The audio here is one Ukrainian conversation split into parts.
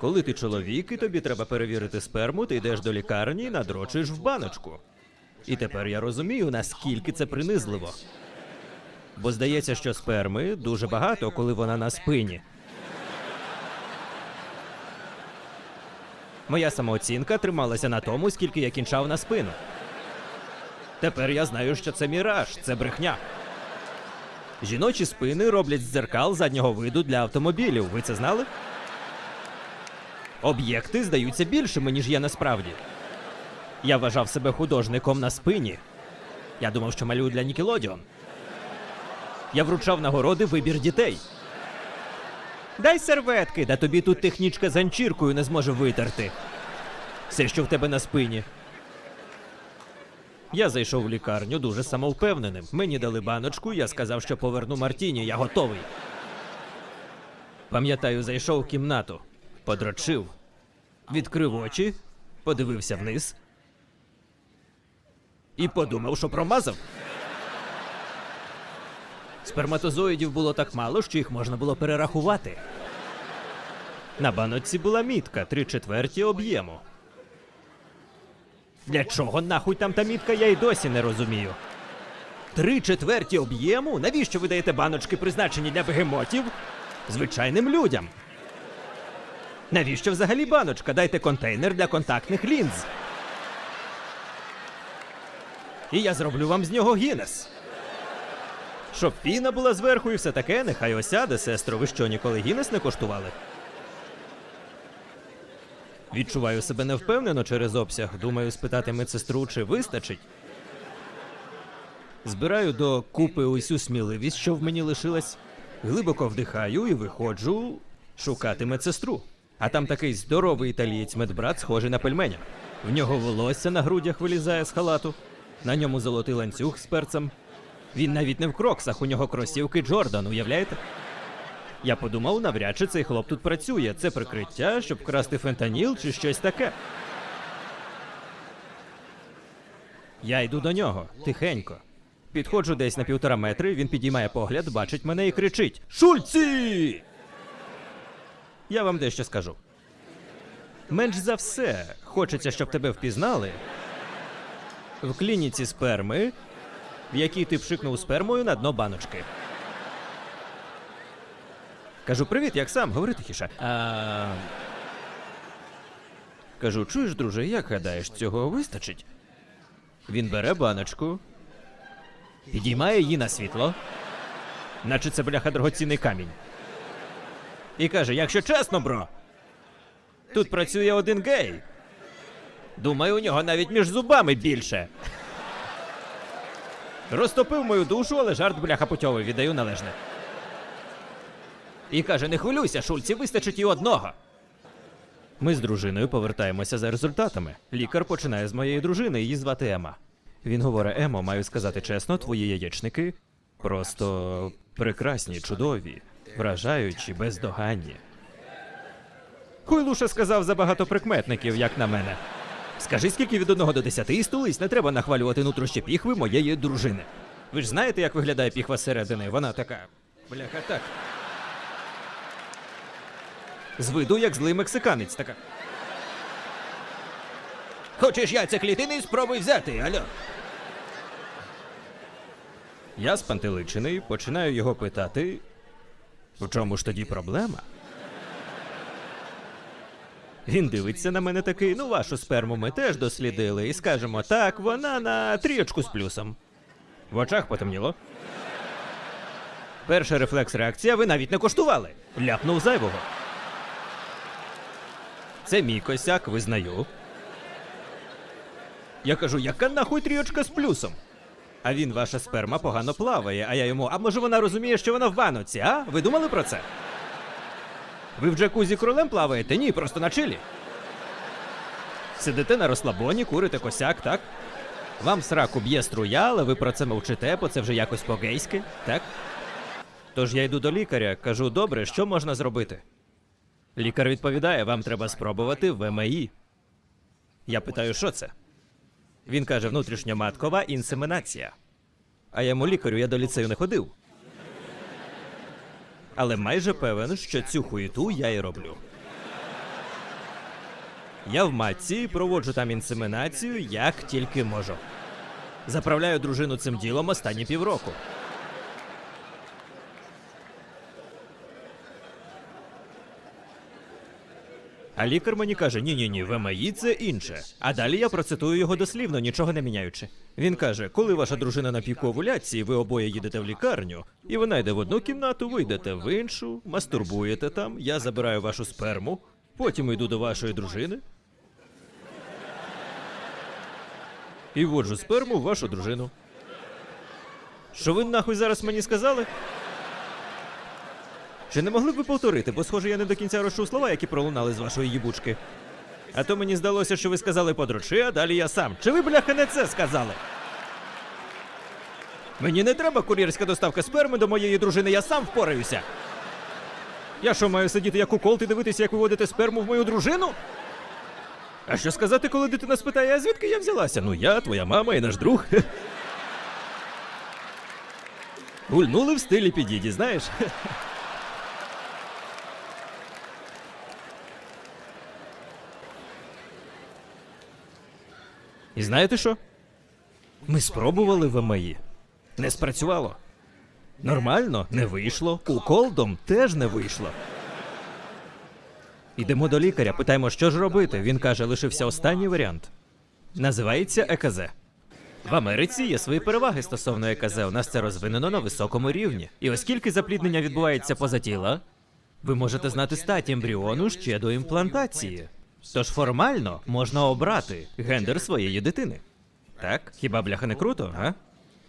Коли ти чоловік і тобі треба перевірити сперму, ти йдеш до лікарні і надрочуєш в баночку. І тепер я розумію, наскільки це принизливо. Бо здається, що сперми дуже багато, коли вона на спині. Моя самооцінка трималася на тому, скільки я кінчав на спину. Тепер я знаю, що це міраж, це брехня. Жіночі спини роблять з дзеркал заднього виду для автомобілів. Ви це знали? Об'єкти здаються більшими, ніж є насправді. Я вважав себе художником на спині. Я думав, що малюю для Нікелодіон. Я вручав нагороди вибір дітей. Дай серветки, да тобі тут технічка з ганчіркою не зможе витерти. Все, що в тебе на спині. Я зайшов в лікарню дуже самовпевненим. Мені дали баночку, я сказав, що поверну Мартіні, я готовий. Пам'ятаю, зайшов в кімнату, подрочив, відкрив очі, подивився вниз і подумав, що промазав. Сперматозоїдів було так мало, що їх можна було перерахувати. На баночці була мітка три четверті об'єму. Для чого нахуй там та мітка, я й досі не розумію. Три четверті об'єму? Навіщо ви даєте баночки, призначені для бегемотів? Звичайним людям. Навіщо взагалі баночка? Дайте контейнер для контактних лінз. І я зроблю вам з нього Гіннес. Щоб піна була зверху і все таке, нехай осяде, сестро, ви що ніколи Гіннес не коштували? Відчуваю себе невпевнено через обсяг. Думаю, спитати медсестру, чи вистачить. Збираю до купи усю сміливість, що в мені лишилась. Глибоко вдихаю і виходжу шукати медсестру. А там такий здоровий італієць медбрат, схожий на пельменя. В нього волосся на грудях вилізає з халату, на ньому золотий ланцюг з перцем. Він навіть не в кроксах, у нього кросівки Джордан, уявляєте? Я подумав, навряд чи цей хлоп тут працює. Це прикриття, щоб вкрасти фентаніл чи щось таке. Я йду до нього тихенько. Підходжу десь на півтора метри, він підіймає погляд, бачить мене і кричить: Шульці! Я вам дещо скажу. Менш за все, хочеться, щоб тебе впізнали. В клініці сперми, в якій ти пшикнув спермою на дно баночки. Кажу, привіт, як сам? Говори тихіше. А... Кажу, чуєш, друже, як гадаєш, цього вистачить? Він бере баночку, підіймає її на світло, наче це бляха дорогоцінний камінь. І каже: якщо чесно, бро, тут працює один гей. Думаю, у нього навіть між зубами більше. Розтопив мою душу, але жарт бляха путьовий, віддаю належне. І каже: не хвилюйся, Шульці, вистачить і одного. Ми з дружиною повертаємося за результатами. Лікар починає з моєї дружини, її звати Ема. Він говорить: Емо, маю сказати чесно, твої яєчники просто прекрасні, чудові, вражаючі, бездоганні. Хуйлуша сказав забагато прикметників, як на мене. Скажи, скільки від одного до десяти і стулись, не треба нахвалювати нутрощі піхви моєї дружини. Ви ж знаєте, як виглядає піхва зсередини? Вона така. Бляха, так. З виду, як злий мексиканець така. Хочеш яйця клітини? Спробуй взяти, алло. Я спантеличений, починаю його питати. В чому ж тоді проблема? Він дивиться на мене такий, ну вашу сперму ми теж дослідили, і скажемо так, вона на трієчку з плюсом. В очах потемніло. Перша рефлекс реакція ви навіть не коштували. Ляпнув зайвого. Це мій косяк, визнаю. Я кажу, яка нахуй трієчка з плюсом? А він, ваша сперма погано плаває, а я йому, а може вона розуміє, що вона в баноці, а? Ви думали про це? Ви в джакузі кролем плаваєте? Ні, просто на чилі. Сидите на розслабоні, курите косяк, так? Вам сраку б'є струя, але ви про це мовчите, бо це вже якось по-гейськи, так? Тож я йду до лікаря, кажу, добре, що можна зробити? Лікар відповідає, вам треба спробувати ВМІ. Я питаю, що це? Він каже, внутрішньоматкова інсеминація. А я йому лікарю, я до ліцею не ходив. Але майже певен, що цю хуєту я і роблю. Я в матці проводжу там інсемінацію як тільки можу. Заправляю дружину цим ділом останні півроку. А лікар мені каже: ні, ні, ні, ВМІ це інше. А далі я процитую його дослівно, нічого не міняючи. Він каже: коли ваша дружина на піку овуляції, ви обоє їдете в лікарню, і вона йде в одну кімнату, ви йдете в іншу, мастурбуєте там, я забираю вашу сперму, потім йду до вашої дружини. І вводжу сперму в вашу дружину. Що ви нахуй зараз мені сказали? Чи не могли б ви повторити, бо схоже, я не до кінця розчув слова, які пролунали з вашої їбучки. А то мені здалося, що ви сказали подручи, а далі я сам. Чи ви, бляха, не це сказали? Мені не треба кур'єрська доставка сперми до моєї дружини, я сам впораюся. Я що маю сидіти як укол і дивитися, як ви водите сперму в мою дружину? А що сказати, коли дитина спитає, а звідки я взялася? Ну я, твоя мама і наш друг. Гульнули в стилі підіді, знаєш? І знаєте що? Ми спробували ВМІ. Не спрацювало. Нормально, не вийшло. Уколдом теж не вийшло. Йдемо до лікаря, питаємо, що ж робити. Він каже, лишився останній варіант. Називається ЕКЗ. В Америці є свої переваги стосовно ЕКЗ. У нас це розвинено на високому рівні. І оскільки запліднення відбувається поза тіла, ви можете знати стать ембріону ще до імплантації. Тож формально можна обрати гендер своєї дитини. Так? Хіба бляха не круто, а?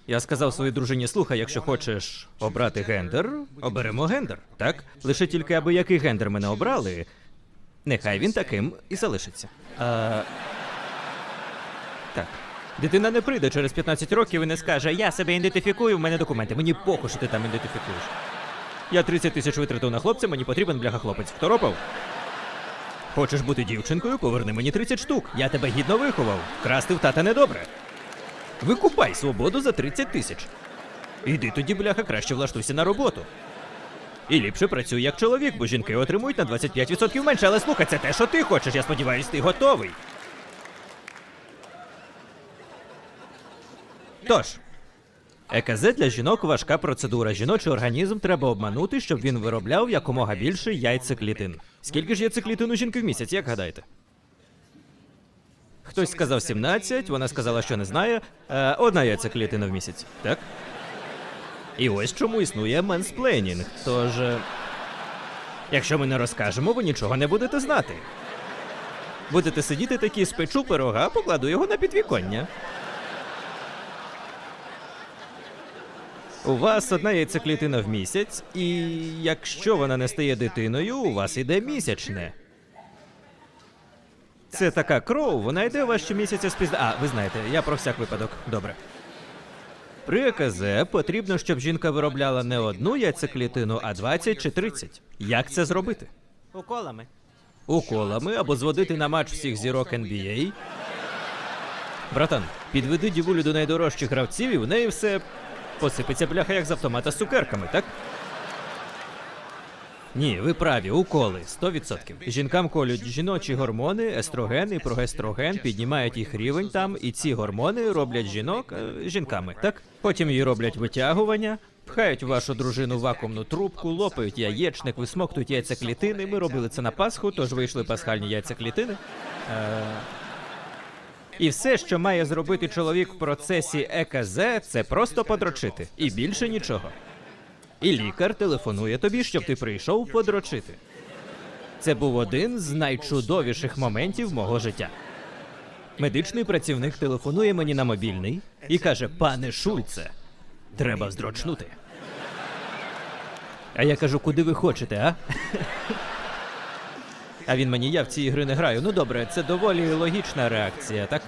Я сказав своїй дружині, слухай, якщо хочеш обрати гендер, оберемо гендер. Так? Лише тільки аби який гендер мене обрали, нехай він таким і залишиться. А... Так. Дитина не прийде через 15 років і не скаже: Я себе ідентифікую, в мене документи. Мені похуй, що ти там ідентифікуєш. Я 30 тисяч витратив на хлопця, мені потрібен бляха хлопець. Второпав? Хочеш бути дівчинкою, поверни мені 30 штук. Я тебе гідно виховав. Красти в тата недобре. Викупай свободу за 30 тисяч. Іди тоді, бляха, краще влаштуйся на роботу. І ліпше працюй як чоловік, бо жінки отримують на 25% менше, але слухай, це те, що ти хочеш. Я сподіваюсь, ти готовий. Тож, ЕКЗ для жінок важка процедура. Жіночий організм треба обманути, щоб він виробляв якомога більше яйцеклітин. Скільки ж яйцеклітин у жінки в місяць, як гадаєте? Хтось сказав 17, вона сказала, що не знає. Е, одна яйцеклітина в місяць, так? І ось чому існує менсплейнінг. Тож. е, Якщо ми не розкажемо, ви нічого не будете знати. Будете сидіти такі, спечу пирога, покладу його на підвіконня. У вас одна яйцеклітина в місяць, і якщо вона не стає дитиною, у вас іде місячне. Це така кров, вона йде у вас щомісяця спізда. А, ви знаєте, я про всяк випадок. Добре. При ЕКЗ потрібно, щоб жінка виробляла не одну яйцеклітину, а 20 чи 30. Як це зробити? Уколами. Уколами або зводити на матч всіх зірок NBA. Братан, підведи дівулю до найдорожчих гравців, і в неї все посипеться бляха як з автомата з цукерками, так? Ні, ви праві, уколи 100%. Жінкам колють жіночі гормони, естроген і прогестроген, піднімають їх рівень там, і ці гормони роблять жінок е, жінками, так? Потім їй роблять витягування, пхають вашу дружину в вакуумну трубку, лопають яєчник, висмоктують яйцеклітини. Ми робили це на Пасху, тож вийшли пасхальні яйцеклітини. Е, і все, що має зробити чоловік в процесі ЕКЗ, це просто подрочити. І більше нічого. І лікар телефонує тобі, щоб ти прийшов подрочити. Це був один з найчудовіших моментів мого життя. Медичний працівник телефонує мені на мобільний і каже: Пане Шульце, треба вздрочнути. А я кажу, куди ви хочете, а? А він мені, я в ці ігри не граю. Ну добре, це доволі логічна реакція, так?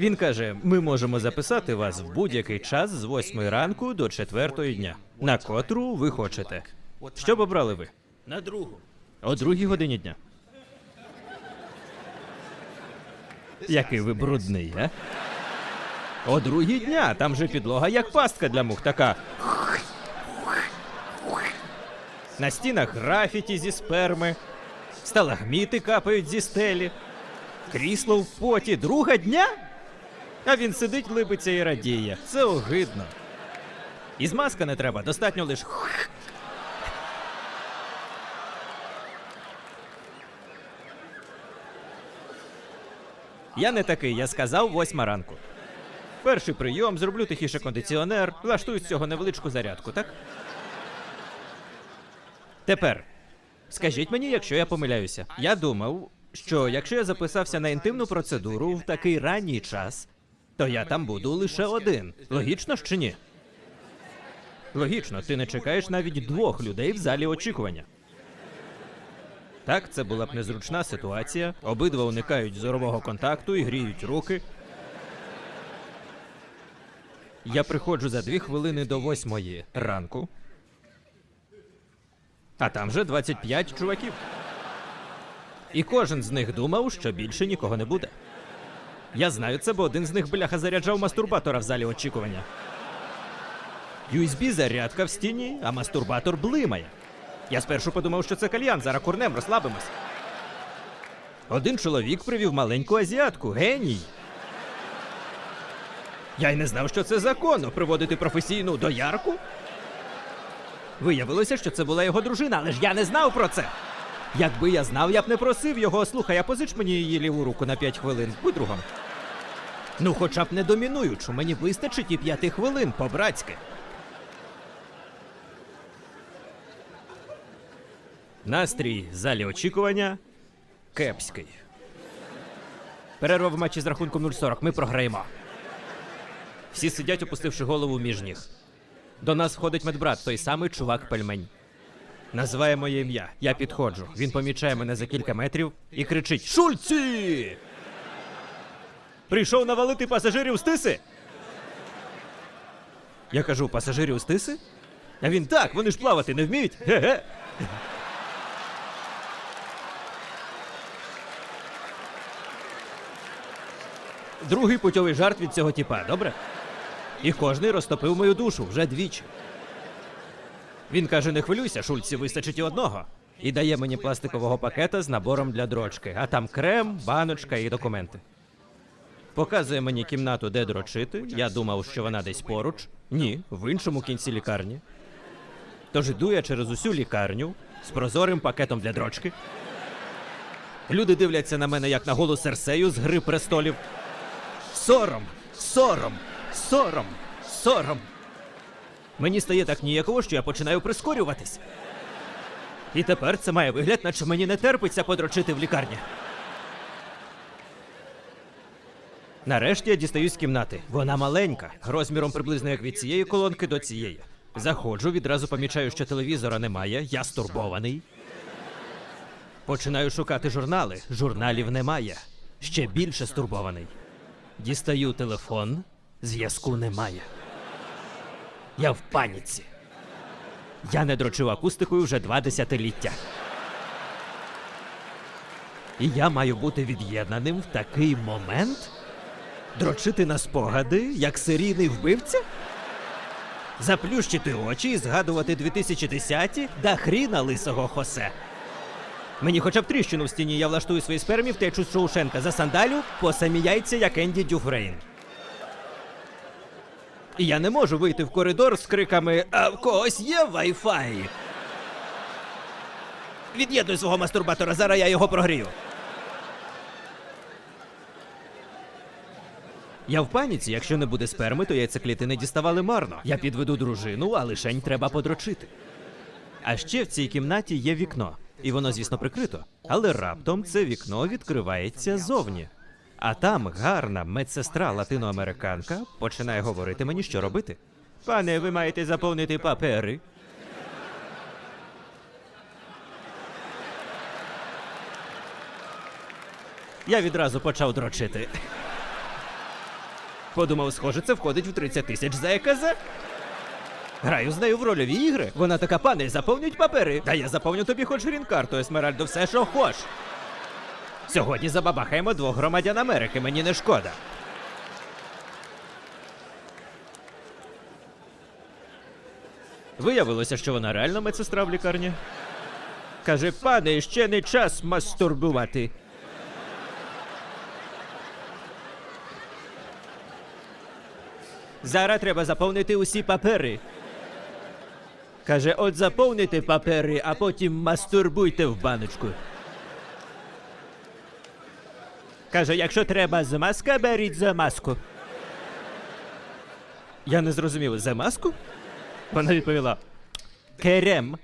Він каже: ми можемо записати вас в будь-який час з 8 ранку до 4 дня, на котру ви хочете. Що б обрали ви? На другу. О другій годині дня. Який ви брудний, а? О другій дня, там же підлога як пастка для мух, така. На стінах графіті зі сперми. Сталагміти капають зі стелі. Крісло в поті друга дня? А він сидить, либиться і радіє. Це огидно. І змазка не треба, достатньо лиш. Я не такий, я сказав восьма ранку. Перший прийом, зроблю тихіше кондиціонер, влаштую з цього невеличку зарядку, так? Тепер скажіть мені, якщо я помиляюся. Я думав, що якщо я записався на інтимну процедуру в такий ранній час, то я там буду лише один. Логічно ж чи ні? Логічно, ти не чекаєш навіть двох людей в залі очікування. Так, це була б незручна ситуація. Обидва уникають зорового контакту і гріють руки. Я приходжу за дві хвилини до восьмої ранку. А там вже 25 чуваків. І кожен з них думав, що більше нікого не буде. Я знаю це, бо один з них бляха заряджав мастурбатора в залі очікування. USB зарядка в стіні, а мастурбатор блимає. Я спершу подумав, що це кальян, зараз курнем, розслабимось. Один чоловік привів маленьку азіатку, геній. Я й не знав, що це законно приводити професійну доярку. Виявилося, що це була його дружина, але ж я не знав про це. Якби я знав, я б не просив його. Слухай, а позич мені її ліву руку на 5 хвилин. Будь другом. Ну, хоча б не домінуючу, мені вистачить і п'яти хвилин по-братськи. Настрій в залі очікування кепський. Перерва в матчі з рахунком 0-40. Ми програємо. Всі сидять, опустивши голову між ніг. До нас входить медбрат, той самий чувак пельмень. Називає моє ім'я. Я підходжу. Він помічає мене за кілька метрів і кричить: Шульці! Прийшов навалити пасажирів з тиси? Я кажу, пасажирів з тиси? А він так, вони ж плавати не вміють. Ге-ге. Другий путьовий жарт від цього тіпа, добре? І кожний розтопив мою душу вже двічі. Він каже: не хвилюйся, Шульці, вистачить і одного. І дає мені пластикового пакета з набором для дрочки, а там крем, баночка і документи. Показує мені кімнату, де дрочити. Я думав, що вона десь поруч. Ні, в іншому кінці лікарні. Тож іду я через усю лікарню з прозорим пакетом для дрочки. Люди дивляться на мене як на голу Серсею з гри престолів. Сором, сором, сором, сором. Мені стає так ніяково, що я починаю прискорюватись. І тепер це має вигляд, наче мені не терпиться подрочити в лікарні. Нарешті я дістаю з кімнати. Вона маленька, розміром приблизно як від цієї колонки до цієї. Заходжу, відразу помічаю, що телевізора немає, я стурбований. Починаю шукати журнали. Журналів немає. Ще більше стурбований. Дістаю телефон, зв'язку немає. Я в паніці. Я не дрочив акустикою вже два десятиліття. І я маю бути від'єднаним в такий момент? Дрочити на спогади, як серійний вбивця? Заплющити очі і згадувати 2010-ті да хріна лисого хосе. Мені хоча б тріщину в стіні, я влаштую свої спермі втечу з Шоушенка за сандалю по самі яйця, як Енді Дюфрейн. Я не можу вийти в коридор з криками А в когось є Wi-Fi? Від'єднуй свого мастурбатора, зараз я його прогрію. Я в паніці, якщо не буде сперми, то яйцеклітини діставали марно. Я підведу дружину, а лишень треба подрочити. А ще в цій кімнаті є вікно, і воно, звісно, прикрито. Але раптом це вікно відкривається зовні. А там гарна медсестра латиноамериканка починає говорити мені, що робити. Пане, ви маєте заповнити папери. Я відразу почав дрочити. Подумав, схоже, це входить в 30 тисяч за ЕКЗ. Граю з нею в рольові ігри. Вона така, пане, заповнюють папери. Та я заповню тобі хоч грін-карту, Есмеральдо, все, що хоч. Сьогодні забабахаємо двох громадян Америки, мені не шкода. Виявилося, що вона реально медсестра в лікарні. Каже, пане, ще не час мастурбувати. Зараз треба заповнити усі папери. Каже, от заповните папери, а потім мастурбуйте в баночку. Каже, якщо треба замазка, беріть замазку. Я не зрозумів, замазку? Вона відповіла: Керем.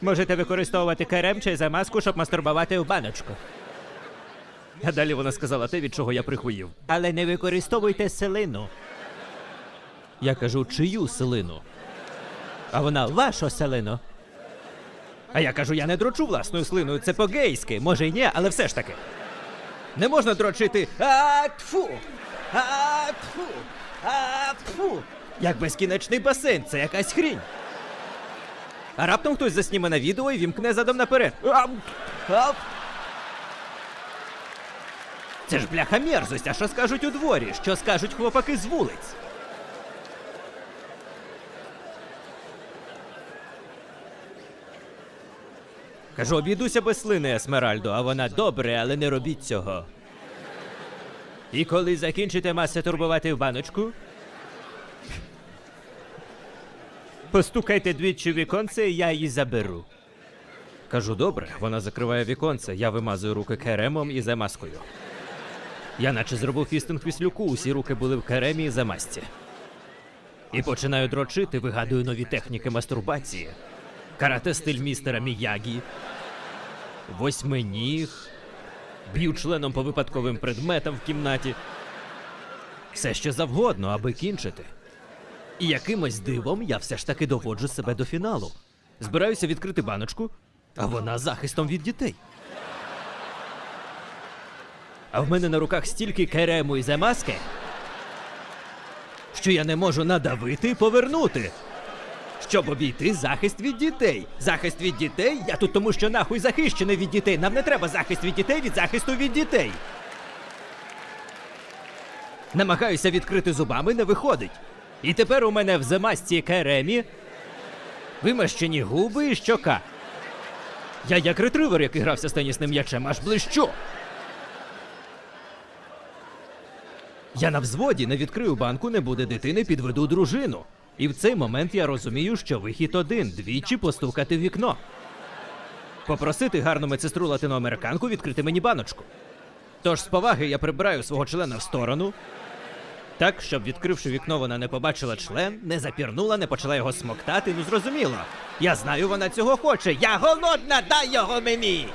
Можете використовувати керем чи замазку, щоб мастурбувати в баночку. А далі вона сказала те, від чого я прихуїв. Але не використовуйте селину. Я кажу, чию селину? А вона вашу селину. А я кажу, я не дрочу власною слиною, це по-гейськи. Може й ні, але все ж таки. Не можна дрочити а тфу, а тфу, а тфу. Як безкінечний басейн, це якась хрінь. А раптом хтось засніме на відео і вімкне задом наперед. Це ж бляха мерзость, а що скажуть у дворі? Що скажуть хлопаки з вулиць? Кажу, обійдуся без слини, Есмеральдо, а вона добре, але не робіть цього. І коли закінчите маси турбувати в баночку, постукайте двічі віконце, і я її заберу. Кажу, добре, вона закриває віконце, я вимазую руки керемом і замазкою. Я наче зробив фістинг віслюку, усі руки були в керемі і замазці. І починаю дрочити, вигадую нові техніки мастурбації. Карате стиль містера Міягі, восьминіг, б'ю членом по випадковим предметам в кімнаті. Все що завгодно, аби кінчити. І якимось дивом я все ж таки доводжу себе до фіналу. Збираюся відкрити баночку, а вона захистом від дітей. А в мене на руках стільки керему і замазки, що я не можу надавити і повернути. Щоб обійти захист від дітей. Захист від дітей? Я тут тому, що нахуй захищений від дітей. Нам не треба захист від дітей від захисту від дітей. Намагаюся відкрити зубами, не виходить. І тепер у мене в замазці керемі вимащені губи і щока. Я як ретривер, який грався з тенісним м'ячем, аж блищу. Я на взводі не відкрию банку, не буде дитини, підведу дружину. І в цей момент я розумію, що вихід один двічі постукати в вікно. Попросити гарну медсестру латиноамериканку відкрити мені баночку. Тож з поваги я прибираю свого члена в сторону. Так, щоб відкривши вікно, вона не побачила член, не запірнула, не почала його смоктати. Ну зрозуміло. Я знаю, вона цього хоче. Я голодна, дай його мені.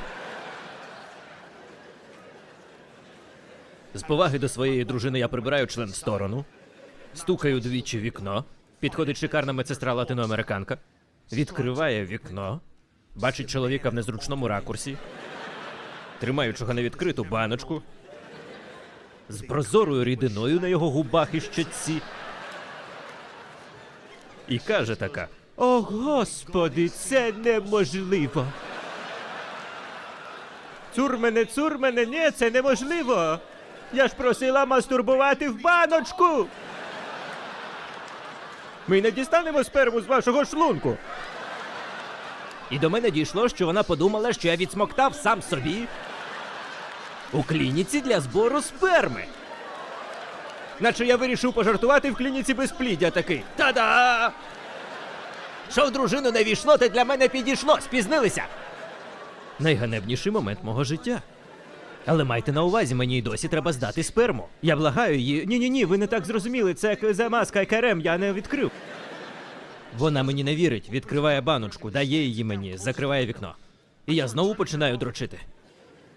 З поваги до своєї дружини я прибираю член в сторону, стукаю двічі вікно. Підходить шикарна медсестра латиноамериканка, відкриває вікно, бачить чоловіка в незручному ракурсі, тримаючого невідкриту баночку, з прозорою рідиною на його губах і щоці. І каже така: О, господи, це неможливо. Цур мене, цур мене, ні, це неможливо. Я ж просила мастурбувати в баночку. Ми не дістанемо сперму з вашого шлунку. І до мене дійшло, що вона подумала, що я відсмоктав сам собі у клініці для збору сперми. Наче я вирішив пожартувати в клініці безпліддя такий. Та-да! Що в дружину не війшло, те для мене підійшло. Спізнилися. Найганебніший момент мого життя. Але майте на увазі, мені й досі треба здати сперму. Я благаю її. Ні, ні, ні, ви не так зрозуміли. Це замазка і карем, я не відкрив. Вона мені не вірить, відкриває баночку, дає її мені, закриває вікно. І я знову починаю дрочити.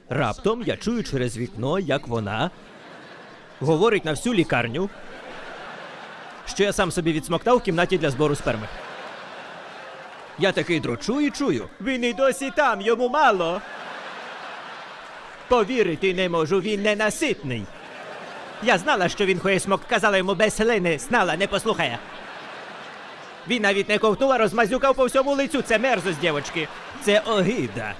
Раптом я чую через вікно, як вона говорить на всю лікарню, що я сам собі відсмоктав в кімнаті для збору сперми. Я такий дрочу і чую. Він і досі там, йому мало. Повірити не можу, він ненаситний. Я знала, що він хоє смок, казала йому без слини, знала, не послухає. Він навіть не ковтнула, розмазюкав по всьому лицю. Це мерзость, дівочки. Це огида.